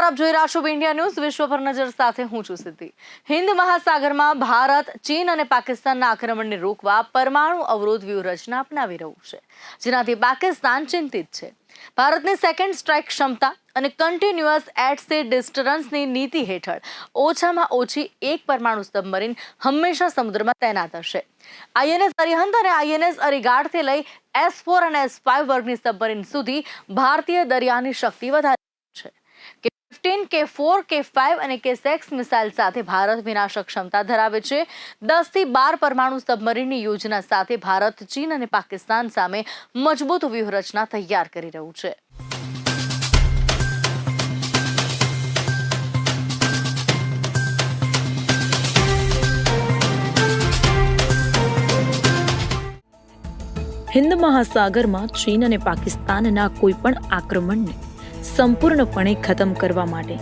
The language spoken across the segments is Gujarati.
નમસ્કાર, આપ જોઈ રહ્યા છો ઇન્ડિયા ન્યૂઝ વિશ્વ પર નજર સાથે હું છું સિદ્ધિ. હિન્દ મહાસાગરમાં ભારત, ચીન અને પાકિસ્તાનના આક્રમણને રોકવા પરમાણુ અવરોધ વ્યૂહરચના અપનાવી રહ્યું છે, જેનાથી પાકિસ્તાન ચિંતિત છે. ભારતની સેકન્ડ સ્ટ્રાઇક ક્ષમતા અને કન્ટિન્યુઅસ એટ સે ડિસ્ટરન્સની નીતિ હેઠળ ઓછામાં ઓછી એક પરમાણુ સબમરીન હંમેશા સમુદ્રમાં તૈનાત હશે. આઈએનએસ અરિહંત અને આઈએનએસ અરિગાડથી લઈ S four and S five વર્ગની સબમરીન સુધી ભારતીય દરિયાની શક્તિ વધારી ફિફ્ટીન કે ફોર કે ફાઇવ અને કે સેક્સ મિસાઇલ સાથે ભારત વિનાશક ક્ષમતા ધરાવે છે. દસથી બાર પરમાણુ સબમરીનની યોજના સાથે ભારત, ચીન અને પાકિસ્તાન સામે મજબૂત વ્યૂહરચના તૈયાર કરી રહ્યું છે. હિન્દ મહાસાગરમાં ચીન અને પાકિસ્તાનના કોઈપણ આક્રમણને સંપૂર્ણપણે ખતમ કરવા માટે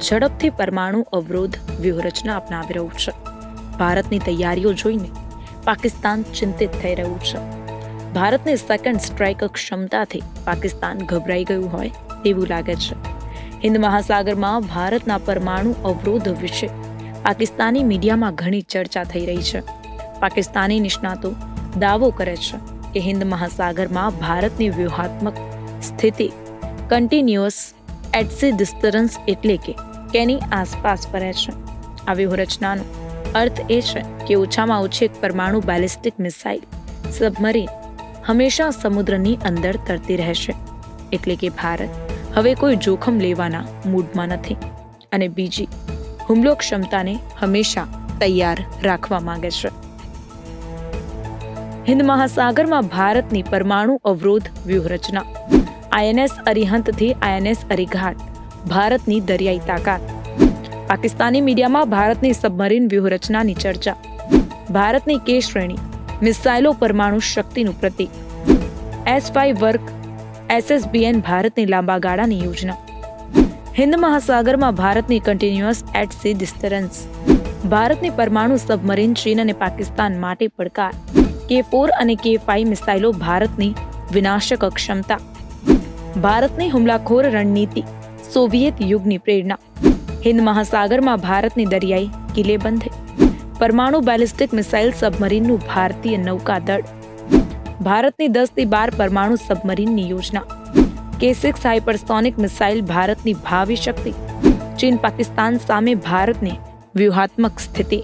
ઝડપથી પરમાણુ અવરોધ વ્યૂહરચના અપનાવી રહ્યું છે. ભારતની તૈયારીઓ જોઈને પાકિસ્તાન ચિંતિત થઈ રહ્યું છે. ભારતની સેકન્ડ સ્ટ્રાઇક ક્ષમતાથી પાકિસ્તાન ગભરાઈ ગયું હોય તેવું લાગે છે. હિન્દ મહાસાગરમાં ભારતના પરમાણુ અવરોધ વિશે પાકિસ્તાની મીડિયામાં ઘણી ચર્ચા થઈ રહી છે. પાકિસ્તાની નિષ્ણાતો દાવો કરે છે કે હિન્દ મહાસાગરમાં ભારતની વ્યૂહાત્મક સ્થિતિ કન્ટિન્યુઅસ એટસી ડિસ્ટરન્સ એટલે કે કેની આસપાસ ફરે છે. આ વ્યૂહરચનાનો અર્થ એ છે કે ઓછામાં ઓછી એક પરમાણુ બેલિસ્ટિક મિસાઇલ સબમરીન હંમેશા સમુદ્રની અંદર તરતી રહેશે. એટલે કે ભારત હવે કોઈ જોખમ લેવાના મૂડમાં નથી અને બીજી હુમલો ક્ષમતાને હંમેશા તૈયાર રાખવા માંગે છે. હિન્દ મહાસાગરમાં ભારતની પરમાણુ અવરોધ વ્યૂહરચના આઈએનએસ અરિહંતથી આઈએનએસ અરિઘાટ, ભારતની દરિયાઈ તાકાત. પાકિસ્તાની મીડિયામાં ભારતની સબમરીન વ્યૂહરચનાની ચર્ચા. ભારતની કે શ્રેણી, મિસાઇલો પરમાણુ શક્તિનું પ્રતીક. એસ ફાઈવ વર્ક એસએસબીએન ભારતની લાંબા ગાળાની યોજના. હિન્દ મહાસાગરમાં ભારતની કન્ટિન્યુઅસ એટ સી ડિસ્ટરન્સ ભારતની પરમાણુ સબમરીન ચીન અને પાકિસ્તાન માટે પડકાર. કે ફોર અને કે ફાઈવ મિસાઇલો ભારતની વિનાશક ક્ષમતા. ભારતની હુમલાખોર રણનીતિ, સોવિયેત યુગની પ્રેરણા. હિન્દ મહાસાગરમાં ભારતની દરિયાઈ કિલેબંધ પરમાણુ બેલિસ્ટિક મિસાઇલ સબમરીનનું ભારતીય નૌકાદળ. ભારતની દસથી બાર પરમાણુ સબમરીનની યોજના. કે સિક્સ હાઇપરસોનિક મિસાઇલ ભારતની ભાવિ શક્તિ. ચીન પાકિસ્તાન સામે ભારતની વ્યૂહાત્મક સ્થિતિ.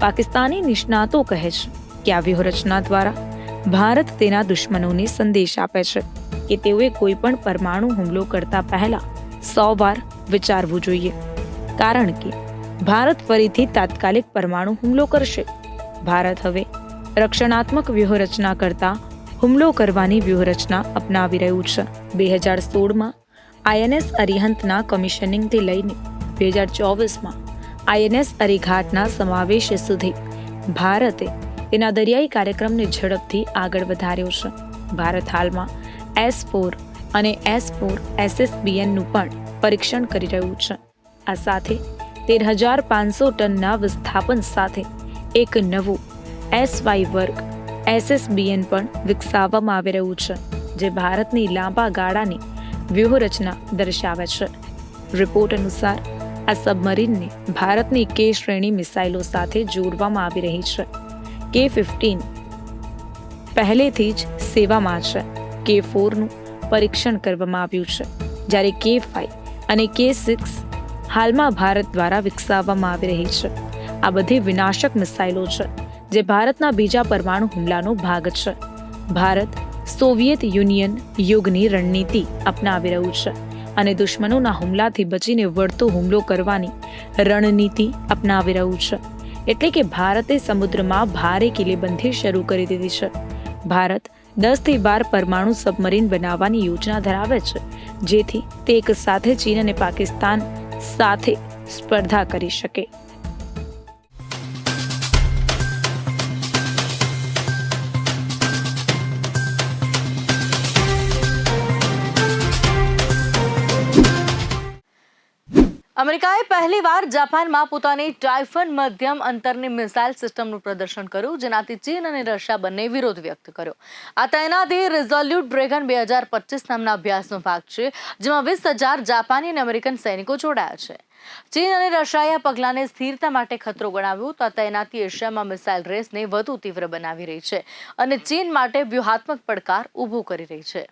પાકિસ્તાની નિષ્ણાતો કહે છે કે આ વ્યૂહરચના દ્વારા ભારત તેના દુશ્મનોને સંદેશ આપે છે કે તેઓએ કોઈ પણ પરમાણુ હુમલો કરતા પહેલા સો વાર વિચારવું જોઈએ. કારણ કે ભારત ફરીથી તાત્કાલિક પરમાણુ હુમલો કરશે. ભારત હવે રક્ષણાત્મક વ્યૂહરચના કરતા હુમલો કરવાની વ્યૂહરચના અપનાવી રહ્યું છે. બે હજાર સોળમાં આઈએનએસ અરિહંતના કમિશનિંગથી લઈને બે હજાર ચોવીસમાં આઈએનએસ અરિઘાટના સમાવેશ સુધી ભારતે તેના દરિયાઈ કાર્યક્રમને ઝડપથી આગળ વધાર્યો છે. ભારત હાલમાં S four and S four એસએસબીએનનું પણ પરીક્ષણ કરી રહ્યું છે. આ સાથે તેર હજાર પાંચસો ટનના વિસ્થાપન સાથે એક નવું એસ વાય વર્ગ એસએસબીએન પણ વિકસાવવામાં આવી રહ્યું છે, જે ભારતની લાંબા ગાળાની વ્યૂહરચના દર્શાવે છે. રિપોર્ટ અનુસાર આ સબમરીનને ભારતની કે શ્રેણી મિસાઇલો સાથે જોડવામાં આવી રહી છે. કે ફિફ્ટીન પહેલેથી જ સેવામાં છે. કે ફોરનું પરીક્ષણ કરવામાં આવ્યું છે. જ્યારે કે ફાઇવ અને કે સિક્સ હાલમાં ભારત દ્વારા વિકસાવવામાં આવી રહી છે. આ બધી વિનાશક મિસાઇલો છે, જે ભારતના બીજા પરમાણુ હુમલાનો ભાગ છે. ભારત સોવિયેત યુનિયન યુગની રણનીતિ અપનાવી રહ્યું છે અને દુશ્મનોના હુમલાથી બચીને વળતો હુમલો કરવાની રણનીતિ અપનાવી રહ્યું છે. એટલે કે ભારતે સમુદ્રમાં ભારે કિલ્લેબંધી શરૂ કરી દીધી છે. ભારત દસથી બાર પરમાણુ સબમરીન બનાવવાની યોજના ધરાવે છે, જેથી તે એક સાથે ચીન અને પાકિસ્તાન સાથે સ્પર્ધા કરી શકે. અમેરિકાએ પહેલીવાર જાપાનમાં પોતાની ટાઇફન મધ્યમ અંતરની મિસાઇલ સિસ્ટમનું પ્રદર્શન કર્યું, જેનાથી ચીન અને રશિયા બંને વિરોધ વ્યક્ત કર્યો. આ તૈનાતી રિઝોલ્યુટ ડ્રેગન બે હજાર પચીસ નામના અભ્યાસનો ભાગ છે, જેમાં વીસ હજાર જાપાની અને અમેરિકન સૈનિકો જોડાયા છે. ચીન અને રશિયાએ આ પગલાંને સ્થિરતા માટે ખતરો ગણાવ્યો તો આ તૈનાતી એશિયામાં મિસાઇલ રેસને વધુ તીવ્ર બનાવી રહી છે અને ચીન માટે વ્યૂહાત્મક પડકાર ઊભો કરી રહી છે.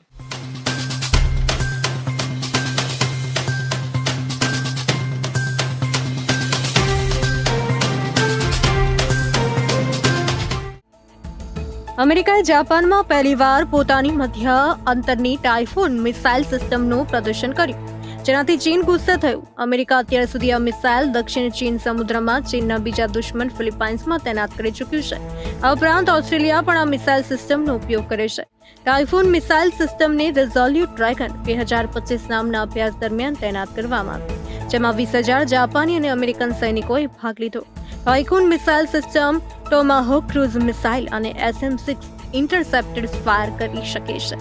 અમેરિકાએ જાપાનમાં પહેલીવાર પોતાની મધ્ય અંતરની ટાઇફોન મિસાઇલ સિસ્ટમનું પ્રદર્શન કર્યું, જેનાથી ચીન ગુસ્સે થયું. અમેરિકા અત્યાર સુધી આ મિસાઇલ દક્ષિણ ચીન સમુદ્રમાં ચીનના બીજા દુશ્મન ફિલિપાઇન્સમાં તૈનાત કરી ચૂક્યું છે. આ ઉપરાંત ઓસ્ટ્રેલિયા પણ આ મિસાઇલ સિસ્ટમનો ઉપયોગ કરે છે. ટાઇફોન મિસાઇલ સિસ્ટમને રિઝોલ્યુટ ડ્રેગન બે હજાર પચીસ નામના અભ્યાસ દરમિયાન તૈનાત કરવામાં આવી, જેમાં વીસ હજાર જાપાની અને અમેરિકન સૈનિકોએ ભાગ લીધો. Typhon missile system Tomahawk cruise missile અને એસએમ સિક્સ ઇન્ટરસેપ્ટેડ ફાયર કરી શકે છે,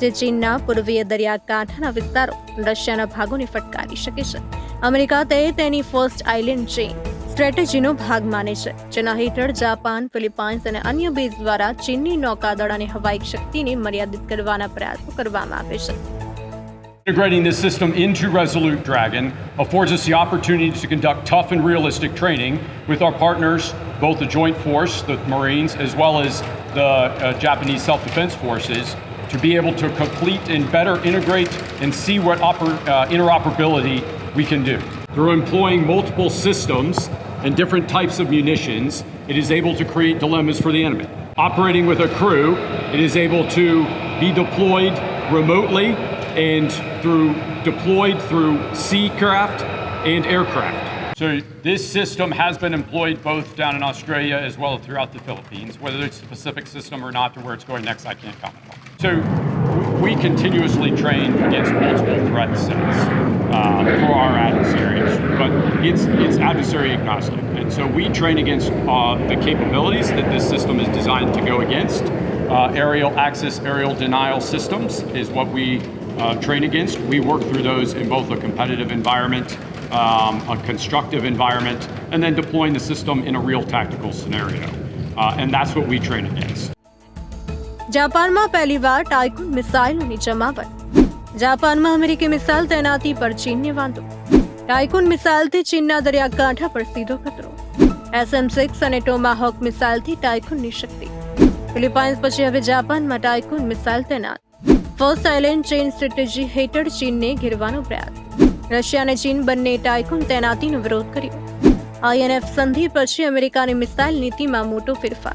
જે ચીનના પૂર્વીય દરિયાકાંઠાના વિસ્તારો રશિયાના ભાગોને ફટકારી શકે છે. અમેરિકા તે તેની ફર્સ્ટ આઇલેન્ડ ચેઇન સ્ટ્રેટેજીનો ભાગ માને છે, જેના હેઠળ જાપાન, ફિલિપાઇન્સ અને અન્ય બેઝ દ્વારા ચીનની નૌકાદળ અને હવાઈ શક્તિને મર્યાદિત કરવાના પ્રયાસો કરવામાં આવે છે. Integrating this system into Resolute Dragon affords us the opportunity to conduct tough and realistic training with our partners, both the Joint Force, the Marines, as well as the uh, Japanese Self Defense Forces, to be able to complete and better integrate and see what oper- uh, interoperability we can do. Through employing multiple systems and different types of munitions, it is able to create dilemmas for the enemy. Operating with a crew, it is able to be deployed remotely and through deployed through sea craft and aircraft. So this system has been employed both down in Australia as well as throughout the Philippines. Whether it's the Pacific system or not, to where it's going next, I can't comment on. So we continuously train against multiple threat sets uh, for our adversaries, but it's it's adversary agnostic, and so we train against uh, the capabilities that this system is designed to go against. Uh, aerial access, aerial denial systems is what we uh, train against. We work through those in both a competitive environment, um, a constructive environment, and then deploying the system in a real tactical scenario. Uh, and that's what we train against. જાપાનમાં પહેલીવાર ટાઇકુન મિસાઇલોની જમાવટ જાપાનમાં અમેરિકી મિસાઇલ તૈનાતી પર ચીનને વાંધો ટાઇકુન મિસાઇલથી ચીનના દરિયાકાંઠા પર સીધો ખતરો એસએમ સિક્સ અને ટોમાહોક મિસાઇલથી ટાઇકુનની શક્તિ ફિલિપાઇન્સ પછી હવે જાપાનમાં ટાઇકુન મિસાઇલ તૈનાત ફર્સ્ટ આઇલેન્ડ ચેઇન સ્ટ્રેટેજી હેઠળ ચીનને ઘેરવાનો પ્રયાસ. રશિયા અને ચીન બંને ટાઇકુન તૈનાતીનો વિરોધ કર્યો. આઈએનએફ સંધિ પછી અમેરિકાની મિસાઇલ નીતિમાં મોટો ફેરફાર.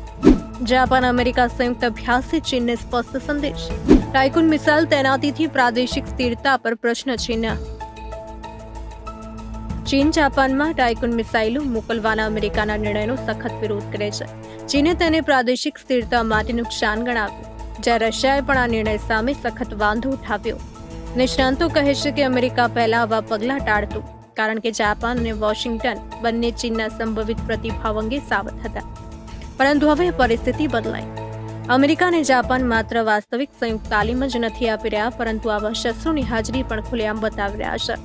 જાપાન અમેરિકા સંયુક્ત અભ્યાસે ચીનને સ્પષ્ટ સંદેશ. ટાઇકુન મિસાઇલ તૈનાતીથી પ્રાદેશિક સ્થિરતા પર પ્રશ્ન ચિહ્ન ચીન જાપાનમાં ટાઇકુન મિસાઇલો મોકલવાના અમેરિકાના નિર્ણયનો સખત વિરોધ કરે છે. ચીને તેને પ્રાદેશિક સ્થિરતા માટે નુકસાન ગણાવ્યું. જ્યારે રશિયાએ પણ આ નિર્ણય સામે સખત વાંધો ઉઠાવ્યો. નિષ્ણાંતો કહે છે કે અમેરિકા પહેલા આવા પગલાં ટાળતું, કારણ કે જાપાન અને વોશિંગ્ટન બંને ચીનના સંભવિત પ્રતિભાવ અંગે સાવધ હતા. પરંતુ હવે પરિસ્થિતિ બદલાઈ. અમેરિકા અને જાપાન માત્ર વાસ્તવિક સંયુક્ત તાલીમ જ નથી આપી રહ્યા, પરંતુ આવા શસ્ત્રોની હાજરી પણ ખુલ્લેઆમ બતાવી રહ્યા છે.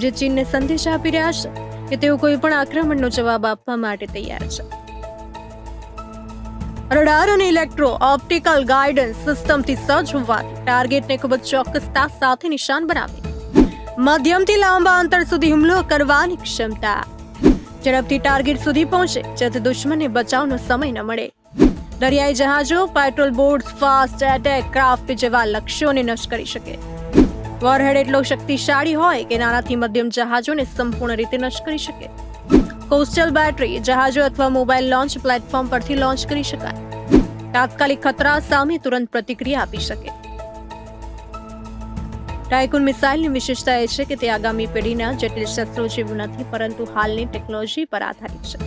જે ચીનને સંદેશ આપી રહ્યા છે કે તેઓ કોઈ પણ આક્રમણનો જવાબ આપવા માટે તૈયાર છે. રડાર અને ઇલેક્ટ્રો ઓપ્ટિકલ ગાઈડન્સ સિસ્ટમથી સજ્જ હોવાથી ટાર્ગેટને ખૂબ જ ચોક્કસતા સાથે નિશાન બનાવે. મધ્યમથી લાંબા અંતર સુધી હુમલો કરવાની ક્ષમતા. ઝડપથી ટાર્ગેટ સુધી પહોંચે, જેથી દુશ્મનને બચાવનો સમય ન મળે. દરિયાઈ જહાજો patrol boats fast attack craft જેવા લક્ષ્યોને નષ્ટ કરી શકે. વોરહેડ એટલો શક્તિશાળી હોય કે નાનાથી મધ્યમ જહાજોને સંપૂર્ણ રીતે નષ્ટ કરી શકે. કોસ્ટલ બેટરી, જહાજો અથવા મોબાઈલ લોન્ચ પ્લેટફોર્મ પરથી લોન્ચ કરી શકાય. તાત્કાલિક ખતરા સામે તુરંત પ્રતિક્રિયા આપી શકે. ટાયકુન મિસાઇલની વિશેષતા એ છે કે તે આગામી પેઢીના જટિલ શસ્ત્રો જેવું નથી, પરંતુ હાલની ટેકનોલોજી પર આધારિત છે.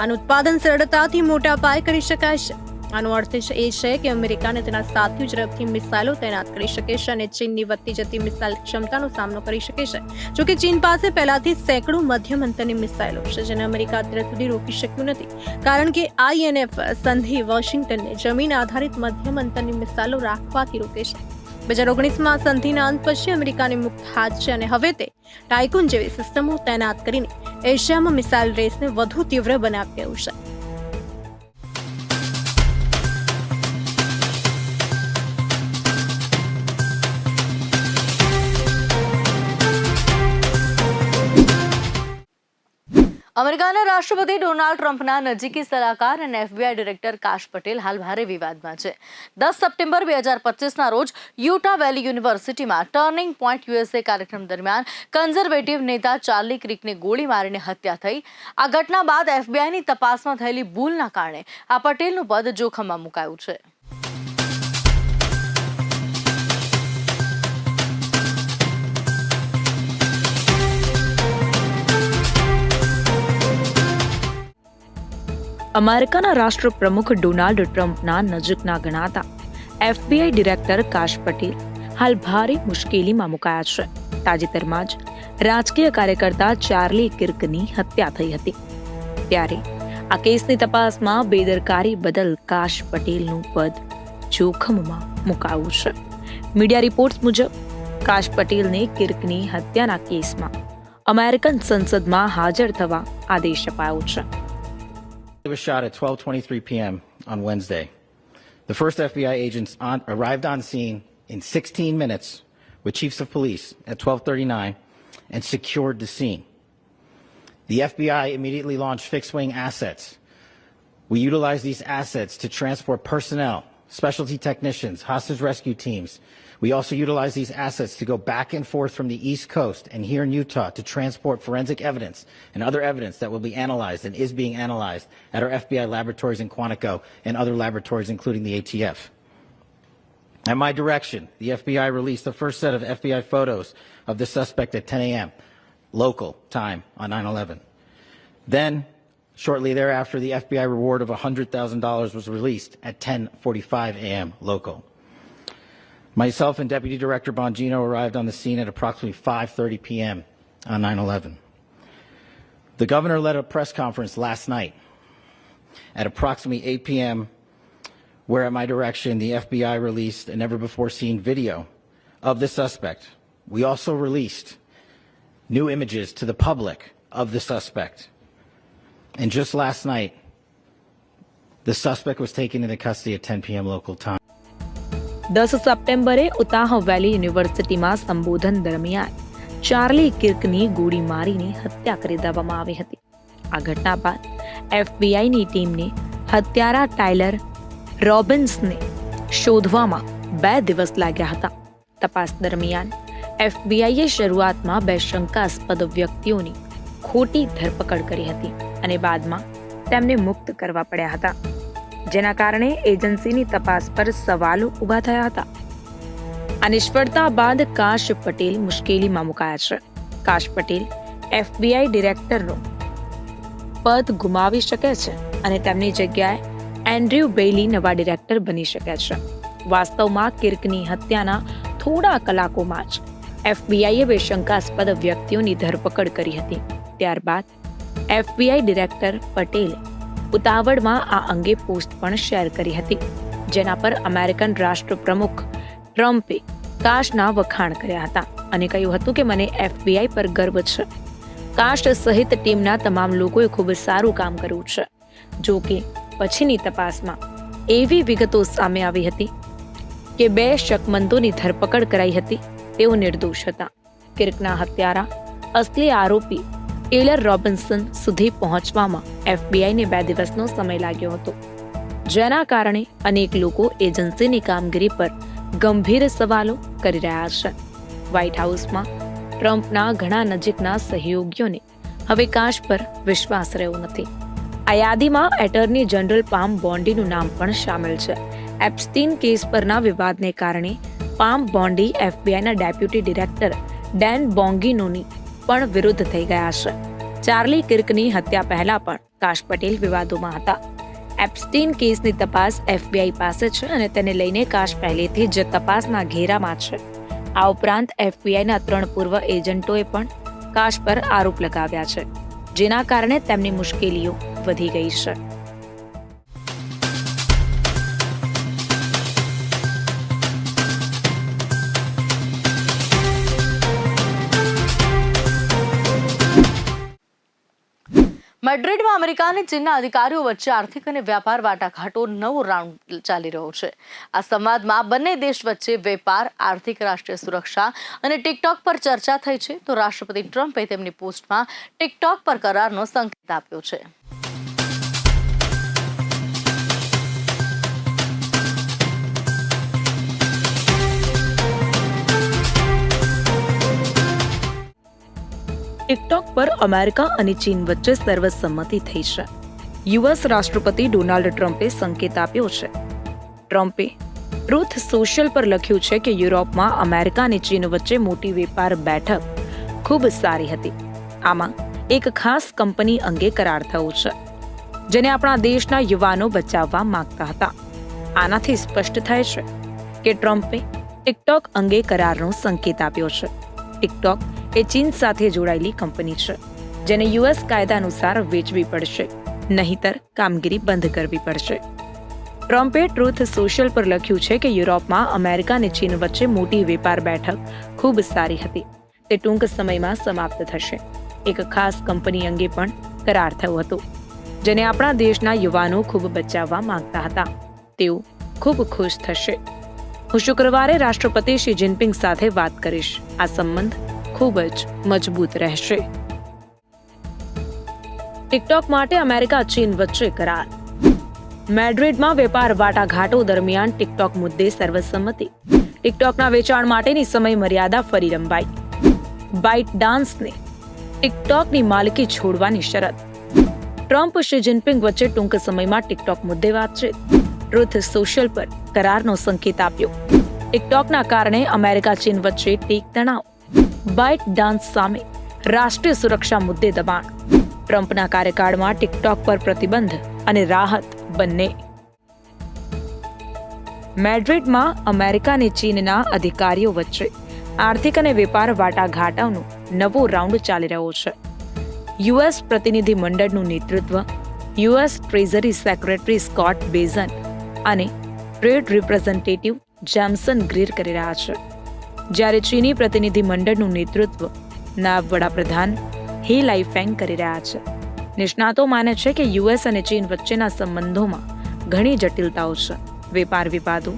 આનું ઉત્પાદન સરળતાથી મોટા પાયે કરી શકાય છે. આનો અર્થ એ છે કે અમેરિકા અને તેના સાથીઓ ઝડપથી મિસાઇલો તૈનાત કરી શકે છે અને ચીનની વધતી જતી મિસાઇલ ક્ષમતાનો સામનો કરી શકે છે. જોકે ચીન પાસે પહેલાથી સેંકડો મધ્યમ અંતરની મિસાઇલો છે જેને અમેરિકા અત્યાર સુધી રોકી શક્યું નથી. કારણ કે આઈએનએફ સંધિ વોશિંગ્ટનને જમીન આધારિત મધ્યમ અંતરની મિસાઇલો રાખવાથી રોકે છે. બે હજાર ઓગણીસમાં સંધિના અંત પછી અમેરિકાની મુક્ત હાથ છે અને હવે તે ટાઇકુન જેવી સિસ્ટમો તૈનાત કરીને એશિયામાં મિસાઇલ રેસને વધુ તીવ્ર બનાવી રહ્યું છે. અમેરિકાના રાષ્ટ્રપતિ ડોનાલ્ડ ટ્રમ્પના નજીકી સલાહકાર અને એફબીઆઈ ડિરેક્ટર કાશ પટેલ હાલ ભારે વિવાદમાં છે. દસ સપ્ટેમ્બર બે હજાર પચીસના રોજ યુટા વેલી યુનિવર્સિટીમાં ટર્નિંગ પોઈન્ટ યુએસએ કાર્યક્રમ દરમિયાન કન્ઝર્વેટિવ નેતા ચાર્લી ક્રિકને ગોળી મારીને હત્યા થઈ. આ ઘટના બાદ એફબીઆઈની તપાસમાં થયેલી ભૂલના કારણે આ પટેલનું પદ જોખમમાં મુકાયું છે. અમેરિકાના રાષ્ટ્રપ્રમુખ ડોનાલ્ડ ટ્રમ્પના નજીકના ગણાતા એફબીઆઈ ડિરેક્ટર કાશ પટેલ હાલ ભારે મુશ્કેલીમાં મુકાયા છે. તાજેતરમાં જ રાજકીય કાર્યકર્તા ચાર્લી કિર્કની હત્યા થઈ હતી. ત્યારે આ કેસની તપાસમાં બેદરકારી બદલ કાશ પટેલનું પદ જોખમમાં મુકાયું છે. મીડિયા રિપોર્ટ્સ મુજબ, કાશ પટેલને કિર્કની હત્યાના કેસમાં અમેરિકન સંસદમાં હાજર થવા આદેશ અપાયો છે. It was shot at 12:23 p.m. on Wednesday. The first FBI agents on, arrived on scene in 16 minutes with chiefs of police at 12:39 and secured the scene. The FBI immediately launched fixed-wing assets. We utilized these assets to transport personnel, specialty technicians, hostage rescue teams. We also utilize these assets to go back and forth from the East Coast and here in Utah to transport forensic evidence and other evidence that will be analyzed and is being analyzed at our FBI laboratories in Quantico and other laboratories, including the ATF. At my direction, the FBI released the first set of FBI photos of the suspect at 10 a.m. local time on 9/11. Then, shortly thereafter, the FBI reward of $100,000 was released at 10:45 a.m. local. Myself and Deputy Director Bongino arrived on the scene at approximately 5:30 p.m. on 9/11. The governor led a press conference last night at approximately 8 p.m where at my direction the FBI released a never before seen video of the suspect. We also released new images to the public of the suspect. And just last night, the suspect was taken into custody at 10 p.m. local time. દસ સપ્ટેમ્બરે ઉતાહ વેલી યુનિવર્સિટીમાં સંબોધન દરમિયાન ચાર્લી કિર્કની ગોળી મારીને હત્યા કરી દેવામાં આવી હતી આ ઘટના બાદ એફબીઆઈની ટીમને હત્યારા ટાયલર રોબિન્સને શોધવામાં બે દિવસ લાગ્યા હતા તપાસ દરમિયાન એફબીઆઈએ શરૂઆતમાં બે શંકાસ્પદ વ્યક્તિઓની ખોટી ધરપકડ કરી હતી અને બાદમાં તેમને મુક્ત કરવા પડ્યા હતા. જેના કારણે એજન્સીની તપાસ પર સવાલો ઊભા થયા હતા. આ નિષ્ફળતા બાદ કાશ પટેલ મુશ્કેલીમાં મુકાયા છે. કાશ પટેલ એફબીઆઈ ડિરેક્ટરનો પદ ગુમાવી શકે છે અને તેમની જગ્યાએ એન્ડ્રયુ બેઇલી નવા ડિરેક્ટર બની શકે છે. વાસ્તવમાં કિર્કની હત્યાના થોડા કલાકોમાં જ એફબીઆઈએ બે શંકાસ્પદ વ્યક્તિઓની ધરપકડ કરી હતી. ત્યારબાદ એફબીઆઈ ડિરેક્ટર પટેલે ઉતાવળમાં આ અંગે પોસ્ટ પણ શેર કરી હતી, જેના પર અમેરિકન રાષ્ટ્રપ્રમુખ ટ્રમ્પે કાશના વખાણ કર્યા હતા અને કહ્યું હતું કે મને એફબીઆઈ પર ગર્વ છે. કાશ સહિત ટીમના તમામ લોકોએ ખૂબ સારું કામ કર્યું છે. જો કે પછીની તપાસમાં એવી વિગતો સામે આવી હતી કે બે શકમંદોની ધરપકડ કરાઈ હતી, તેઓ નિર્દોષ હતા. કિર્કના હત્યારા અસલી આરોપી ટેલર રોબિન્સન સુધી પહોંચવામાં એફબીઆઈને બે દિવસનો સમય લાગ્યો હતો. જેના કારણે અનેક લોકો એજન્સીની કામગીરી પર ગંભીર સવાલો કરી રહ્યા છે. વ્હાઇટ હાઉસમાં ટ્રમ્પના ઘણા નજીકના સહયોગીઓને હવે કાશ પર વિશ્વાસ રહ્યો નથી. આ યાદીમાં એટર્ની જનરલ પામ બોન્ડીનું નામ પણ સામેલ છે. એપ્સ્ટીન કેસ પરના વિવાદને કારણે પામ બોન્ડી એફબીઆઈના ડેપ્યુટી ડિરેક્ટર ડેન બોંગીનોની પણ વિરુદ્ધ થઈ ગયા છે. ચાર્લી કિર્કની હત્યા પહેલા પણ કાશ પટેલ વિવાદોમાં હતા. એપ્સ્ટીન કેસની તપાસ એફબીઆઈ પાસે છે અને તેને લઈને કાશ પહેલેથી જ તપાસના ઘેરામાં છે. આ ઉપરાંત એફબીઆઈના ત્રણ પૂર્વ એજન્ટોએ પણ કાશ પર આરોપ લગાવ્યા છે, જેના કારણે તેમની મુશ્કેલીઓ વધી ગઈ છે. મેડ્રિડમાં અમેરિકા અને ચીનના અધિકારીઓ વચ્ચે આર્થિક અને વ્યાપાર વાટાઘાટો નવો રાઉન્ડ ચાલી રહ્યો છે. આ સંવાદમાં બંને દેશ વચ્ચે વેપાર, આર્થિક, રાષ્ટ્રીય સુરક્ષા અને ટિકટોક પર ચર્ચા થઈ છે તો રાષ્ટ્રપતિ ટ્રમ્પે તેમની પોસ્ટમાં ટિકટોક પર કરારનો સંકેત આપ્યો છે. ટિકટોક પર અમેરિકા અને ચીન વચ્ચે સર્વસંમતિ થઈ છે. યુએસ રાષ્ટ્રપતિ ડોનાલ્ડ ટ્રમ્પે સંકેત આપ્યો છે. ટ્રમ્પે ટ્રુથ સોશિયલ પર લખ્યું છે કે યુરોપમાં અમેરિકા અને ચીન વચ્ચે મોટી વેપાર બેઠક ખૂબ સારી હતી. આમાં એક ખાસ કંપની અંગે કરાર થયો છે, જેને આપણા દેશના યુવાનો બચાવવા માંગતા હતા. આનાથી સ્પષ્ટ થાય છે કે ટ્રમ્પે ટિકટોક અંગે કરારનો સંકેત આપ્યો છે. ટિકટોક એ ચીન સાથે જોડાયેલી કંપની છે, જેને યુએસ કાયદા અનુસાર વેચવી પડશે, નહીતર કામગીરી બંધ કરવી પડશે. ટ્રમ્પે ટ્રુથ સોશિયલ પર લખ્યું છે કે યુરોપમાં અમેરિકા અને ચીન વચ્ચે મોટી વેપાર બેઠક ખૂબ સારી હતી. તે ટૂંક સમયમાં સમાપ્ત થશે. એક ખાસ કંપની અંગે પણ કરાર થયો હતો, જેને આપણા દેશના યુવાનો ખૂબ બચાવવા માંગતા હતા. તેઓ ખૂબ ખુશ થશે. હું શુક્રવારે રાષ્ટ્રપતિ શી જિનપિંગ સાથે વાત કરીશ. આ સંબંધ ખૂબ જ મજબૂત રહેશે. ટિકટોક માટે અમેરિકા ચીન વચ્ચે કરાર. મેડ્રિડમાં વેપાર વાટાઘાટો દરમિયાન ટિકટોક મુદ્દે સર્વસંમતિ. ટિકટોકના વેચાણ માટેની સમય મર્યાદા ફરી લંબાઈ. બાઇટ ડાન્સને ટિકટોકની માલિકી છોડવાની શરત. ટ્રમ્પ શી જિનપિંગ વચ્ચે ટૂંક સમયમાં ટિકટોક મુદ્દે વાતચીત. ટ્રુથ સોશિયલ પર કરારનો સંકેત આપ્યો. ટિકટોકના કારણે અમેરિકા ચીન વચ્ચે ટીક તણાવ. બાઇટ ડાન્સ સામે રાષ્ટ્રીય સુરક્ષા મુદ્દે દબાણ. ટ્રમ્પના કાર્યકાળમાં ટિકટોક પર પ્રતિબંધ અને રાહત બંને. મેડ્રિડમાં અમેરિકા અને ચીનના અધિકારીઓ વચ્ચે આર્થિક અને વેપાર વાટાઘાટોનો નવો રાઉન્ડ ચાલી રહ્યો છે. યુએસ પ્રતિનિધિ મંડળનું નેતૃત્વ, US treasury secretary Scott Bessent અને ટ્રેડ રિપ્રેઝેન્ટેટિવ જેમ્સન ગ્રીર કરી રહ્યા છે. જ્યારે ચીની પ્રતિનિધિ મંડળનું નેતૃત્વ નાયબ વડાપ્રધાન હે લાઈફેંગ કરી રહ્યા છે. નિષ્ણાતો માને છે કે યુએસ અને ચીન વચ્ચેના સંબંધોમાં ઘણી જટિલતાઓ છે. વેપાર વિવાદો,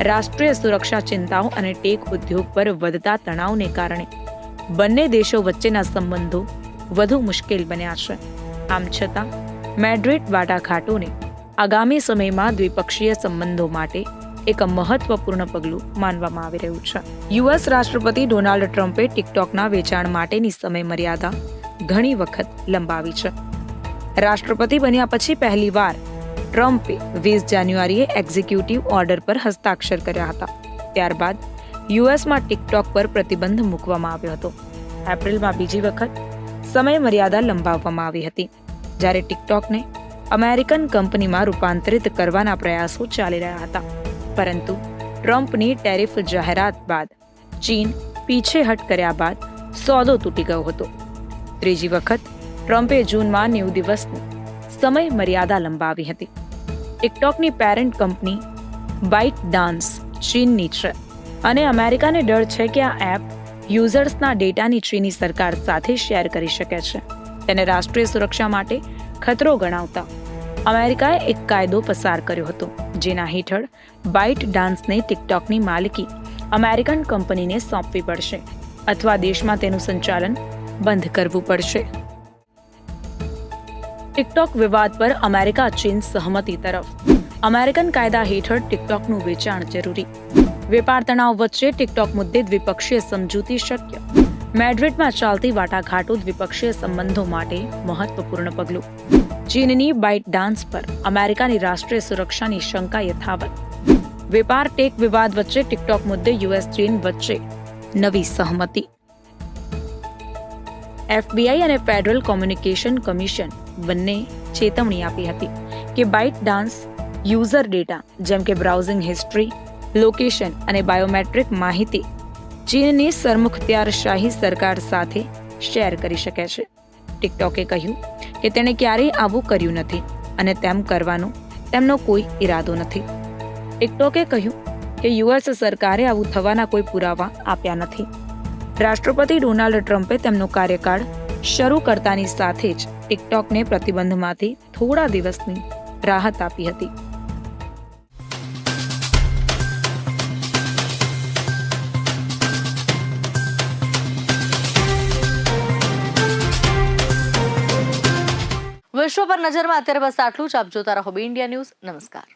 રાષ્ટ્રીય સુરક્ષા ચિંતાઓ અને ટેક ઉદ્યોગ પર વધતા તણાવને કારણે બંને દેશો વચ્ચેના સંબંધો વધુ મુશ્કેલ બન્યા છે. આમ છતાં, મેડ્રિડ વાટાઘાટોને આગામી સમયમાં દ્વિપક્ષીય સંબંધો માટે એક મહત્વપૂર્ણ પગલું માનવામાં આવી રહ્યું છે. યુએસ રાષ્ટ્રપતિ ડોનાલ્ડ ટ્રમ્પે ટિકટોકના વેચાણ માટેની સમય મર્યાદા ઘણી વખત લંબાવી છે. રાષ્ટ્રપતિ બન્યા પછી પહેલીવાર ટ્રમ્પે વીસ જાન્યુઆરીએ એક્ઝિક્યુટિવ ઓર્ડર પર હસ્તાક્ષર કર્યા હતા. ત્યારબાદ યુએસમાં ટિકટોક પર પ્રતિબંધ મૂકવામાં આવ્યો હતો. એપ્રિલમાં બીજી વખત સમય મર્યાદા લંબાવવામાં આવી હતી. જ્યારે ટિકટોકને અમેરિકન કંપનીમાં રૂપાંતરિત કરવાના પ્રયાસો ચાલી રહ્યા હતા. પરંતુ ટ્રમ્પની ટેરિફ જાહેરાત બાદ ચીન પીછેહટ કર્યા બાદ સોદો તૂટી ગયો હતો. ત્રીજી વખત ટ્રમ્પે જૂનમાં નેવું દિવસની સમય મર્યાદા લંબાવી હતી. ટિકટોકની પેરેન્ટ કંપની બાઇટ ડાન્સ ચીનની છે અને અમેરિકાને ડર છે કે આ એપ યુઝર્સના ડેટાની ચીની સરકાર સાથે શેર કરી શકે છે. તેને રાષ્ટ્રીય સુરક્ષા માટે ખતરો ગણાવતા અમેરિકાએ એક કાયદો પસાર કર્યો હતો. જેના હેઠળ બાઇટ ડાન્સને ટિકટોકની માલિકી અમેરિકન કંપનીને સોંપવી પડશે અથવા દેશમાં તેનું સંચાલન બંધ કરવું પડશે. ટિકટોક વિવાદ પર અમેરિકા ચીન સહમતિ તરફ. અમેરિકન કાયદા હેઠળ ટિકટોકનું વેચાણ જરૂરી. વેપાર તણાવ વચ્ચે ટિકટોક મુદ્દે દ્વિપક્ષીય સમજૂતી શક્ય. મેડ્રિડમાં ચાલતી વાટાઘાટો દ્વિપક્ષીય સંબંધો માટે મહત્વપૂર્ણ પગલું. ચીનની બાઇટ ડાન્સ પર અમેરિકાની રાષ્ટ્રીય સુરક્ષાની શંકા યથાવત. વેપાર, ટેક વિવાદ વચ્ચે ટિકટોક મુદ્દે યુએસ ચીન વચ્ચે નવી સહમતિ. એફબીઆઈ અને ફેડરલ કોમ્યુનિકેશન કમિશન બંને ચેતવણી આપી હતી કે બાઇટ ડાન્સ, યુઝર ડેટા, જેમ કે બ્રાઉઝિંગ હિસ્ટ્રી, લોકેશન અને બાયોમેટ્રિક માહિતી ચીનની સરમુખત્યારશાહી સરકાર સાથે શેર કરી શકે છે. ટિકટોકે કહ્યું કે તેણે ક્યારેય આવું કર્યું નથી અને તેમ કરવાનો તેમનો કોઈ ઈરાદો નથી. ટિકટોકે કહ્યું કે યુએસ સરકારે આવું થવાના કોઈ પુરાવા આપ્યા નથી. રાષ્ટ્રપતિ ડોનાલ્ડ ટ્રમ્પે તેમનો કાર્યકાળ શરૂ કરતાની સાથે જ ટિકટોકને પ્રતિબંધમાંથી થોડા દિવસની રાહત આપી હતી. વિશ્વ પર નજરમાં. અત્યારે બસ આટલું જ. આપ જોતા રહો બી ઇન્ડિયા ન્યૂઝ નમસ્કાર.